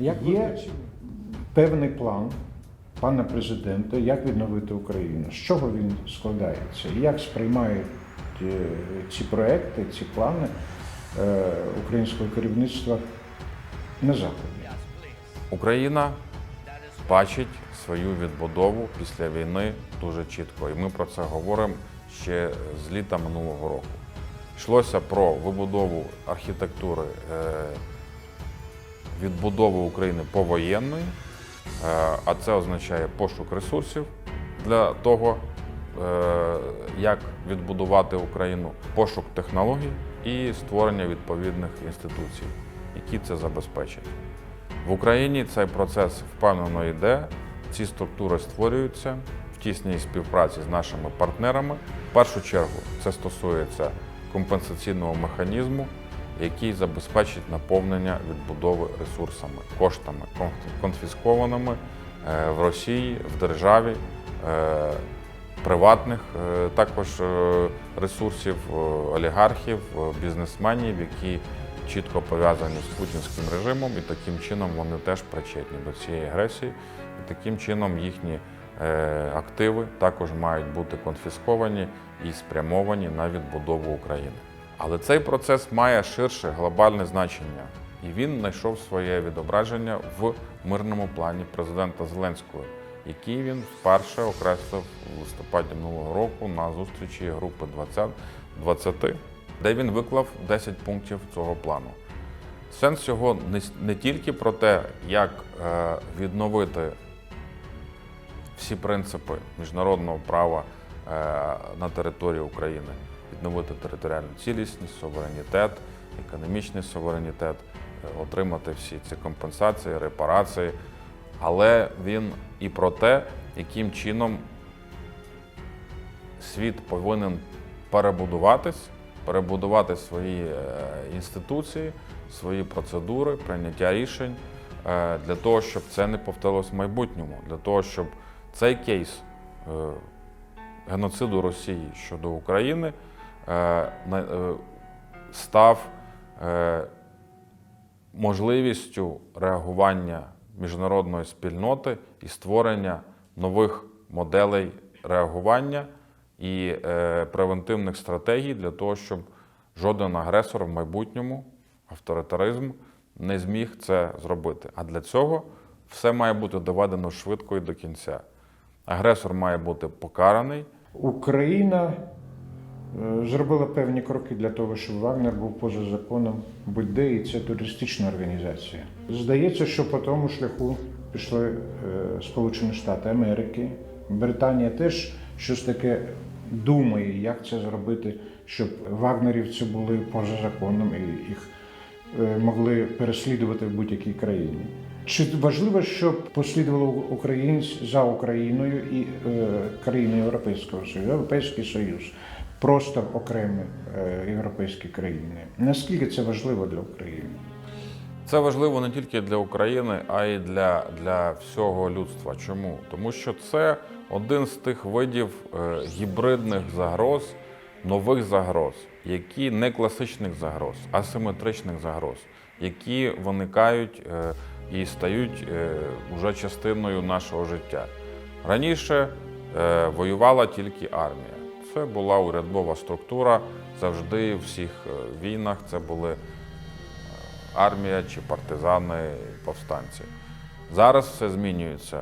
Як є певний план пана президента, як відновити Україну, з чого він складається, і як сприймають е, ці проекти, ці плани е, українського керівництва на Заході. Україна бачить свою відбудову після війни дуже чітко, і ми про це говоримо ще з літа минулого року. Йшлося про вибудову архітектури е, відбудову України повоєнної, е, а це означає пошук ресурсів для того, е, як відбудувати Україну, пошук технологій і створення відповідних інституцій, які це забезпечать. В Україні цей процес впевнено йде. Ці структури створюються в тісній співпраці з нашими партнерами. В першу чергу це стосується компенсаційного механізму, який забезпечить наповнення відбудови ресурсами, коштами, конфіскованими е, в Росії, в державі, е, приватних е, також ресурсів, олігархів, бізнесменів, які чітко пов'язані з путінським режимом, і таким чином вони теж причетні до цієї агресії. І таким чином їхні активи також мають бути конфісковані і спрямовані на відбудову України. Але цей процес має ширше глобальне значення, і він знайшов своє відображення в мирному плані президента Зеленського, який він вперше окреслив у листопаді минулого року на зустрічі групи 20, 20 де він виклав 10 пунктів цього плану. Сенс цього не, не тільки про те, як е, відновити всі принципи міжнародного права е, на території України, відновити територіальну цілісність, суверенітет, економічний суверенітет, е, отримати всі ці компенсації, репарації, але він і про те, яким чином світ повинен перебудуватись, перебудувати свої е, інституції, свої процедури, прийняття рішень е, для того, щоб це не повторилось в майбутньому, для того, щоб цей кейс геноциду Росії щодо України став е, можливістю реагування міжнародної спільноти і створення нових моделей реагування і е, превентивних стратегій для того, щоб жоден агресор в майбутньому, авторитаризм, не зміг це зробити. А для цього все має бути доведено швидко і до кінця. Агресор має бути покараний. Україна е, зробила певні кроки для того, щоб Вагнер був поза законом будь-де, і це туристична організація. Здається, що по тому шляху пішли е, Сполучені Штати Америки. Британія теж щось таке думає, як це зробити, щоб вагнерівці були поза законом і їх е, могли переслідувати в будь-якій країні. Чи важливо, щоб послідували українці за Україною і е, країни Європейського Союзу, Європейський Союз, просто окремі е, європейські країни? Наскільки це важливо для України? Це важливо не тільки для України, а й для, для всього людства. Чому? Тому що це один з тих видів е, гібридних загроз, нових загроз, які не класичних загроз, асиметричних загроз, які виникають е, і стають уже частиною нашого життя. Раніше воювала тільки армія. Це була урядова структура завжди в всіх е, війнах. Це були армія чи партизани, повстанці. Зараз все змінюється.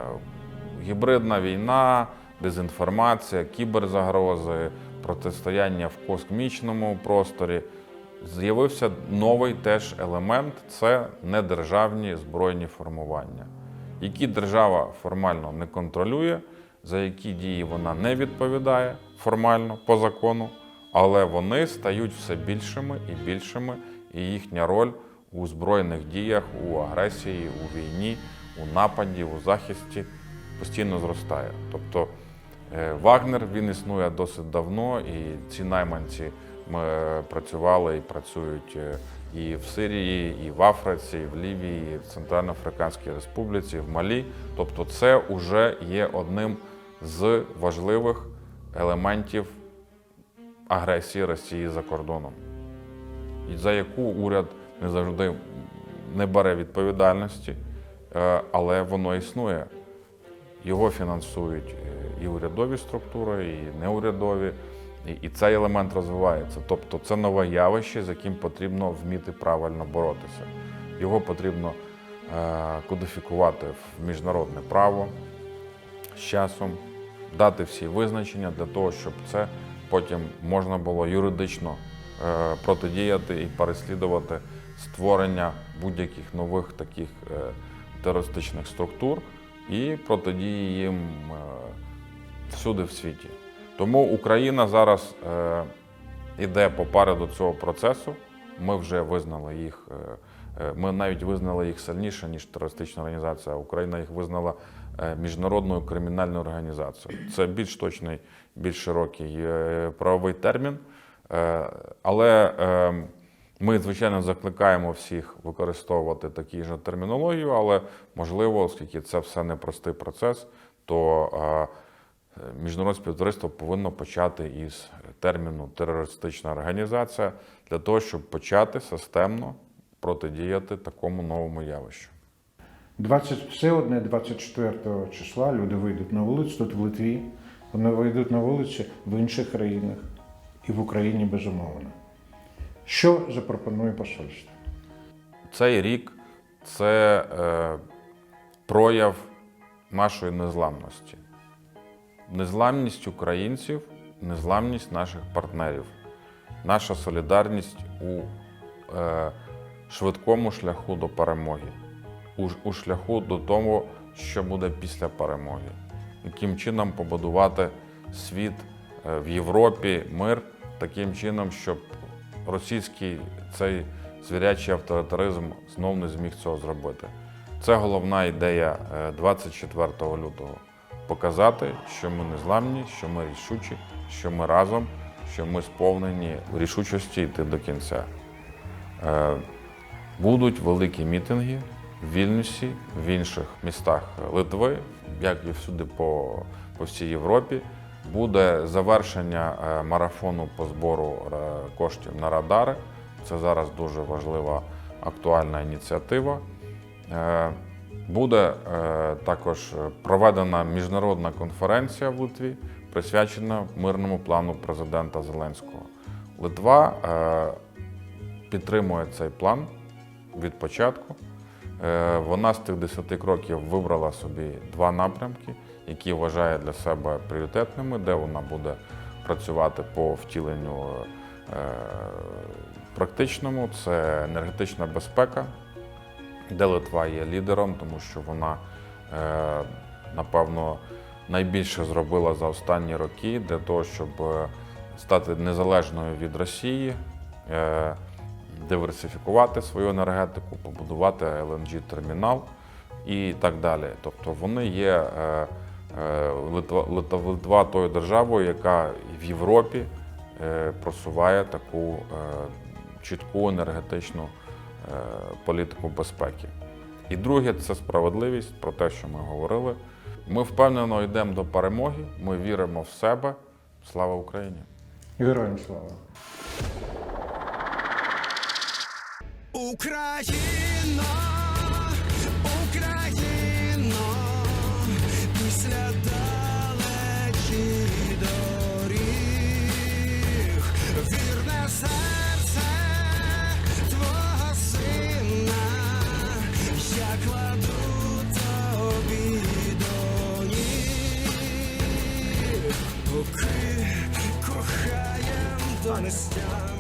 Гібридна війна, дезінформація, кіберзагрози, протистояння в космічному просторі. З'явився новий теж елемент це недержавні збройні формування, які держава формально не контролює, за які дії вона не відповідає формально по закону, але вони стають все більшими і більшими, і їхня роль у збройних діях, у агресії, у війні, у нападі, у захисті постійно зростає. Тобто е, Вагнер він існує досить давно, і ці найманці ми е, працювали і працюють е, і в Сирії, і в Африці, і в Лівії, і в Центральноафриканській Республіці, і в Малі. Тобто, це вже є одним з важливих елементів агресії Росії за кордоном, і за яку уряд не завжди не бере відповідальності, е, але воно існує. Його фінансують е, і урядові структури, і неурядові, і, цей елемент розвивається. Тобто це нове явище, з яким потрібно вміти правильно боротися. Його потрібно е, кодифікувати в міжнародне право з часом, дати всі визначення для того, щоб це потім можна було юридично е, протидіяти і переслідувати створення будь-яких нових таких е, терористичних структур і протидії їм всюди в світі. Тому Україна зараз е, іде попереду цього процесу. Ми вже визнали їх. е, е, Ми навіть визнали їх сильніше, ніж терористична організація. Україна їх визнала е, міжнародною кримінальною організацією. Це більш точний, більш широкий е, правовий термін. Е, Але е, ми, звичайно, закликаємо всіх використовувати такі ж термінологію, але можливо, оскільки це все непростий процес, то е, Міжнародне співтовариство повинно почати із терміну терористична організація для того, щоб почати системно протидіяти такому новому явищу. 20, все одне 24 числа люди вийдуть на вулицю тут в Литві, вони вийдуть на вулиці в інших країнах і в Україні безумовно. Що запропонує посольство? Цей рік це е, прояв нашої незламності. Незламність українців, незламність наших партнерів, наша солідарність у е, швидкому шляху до перемоги, у, у шляху до того, що буде після перемоги, яким чином побудувати світ е, в Європі, мир. Таким чином, щоб російський цей звірячий авторитаризм знов не зміг цього зробити. Це головна ідея е, 24 лютого показати, що ми незламні, що ми рішучі, що ми разом, що ми сповнені рішучості йти до кінця. Е, Будуть великі мітинги в Вільнюсі, в інших містах Литви, як і всюди по, по всій Європі. Буде завершення е, марафону по збору е, коштів на радари. Це зараз дуже важлива актуальна ініціатива. Буде е, також проведена міжнародна конференція в Литві, присвячена мирному плану президента Зеленського. Литва е, підтримує цей план від початку. Е, Вона з тих 10 кроків вибрала собі два напрямки, які вважає для себе пріоритетними, де вона буде працювати по втіленню практичному. Це енергетична безпека, де Литва є лідером, тому що вона, е, напевно, найбільше зробила за останні роки для того, щоб е, стати незалежною від Росії, е, диверсифікувати свою енергетику, побудувати LNG-термінал і так далі. Тобто вони є Литва, Литва, Литва тою державою, яка в Європі просуває таку чітку енергетичну політику безпеки. І друге це справедливість про те, що ми говорили. Ми впевнено йдемо до перемоги, ми віримо в себе. Слава Україні! Героям слава! Україно, донестям.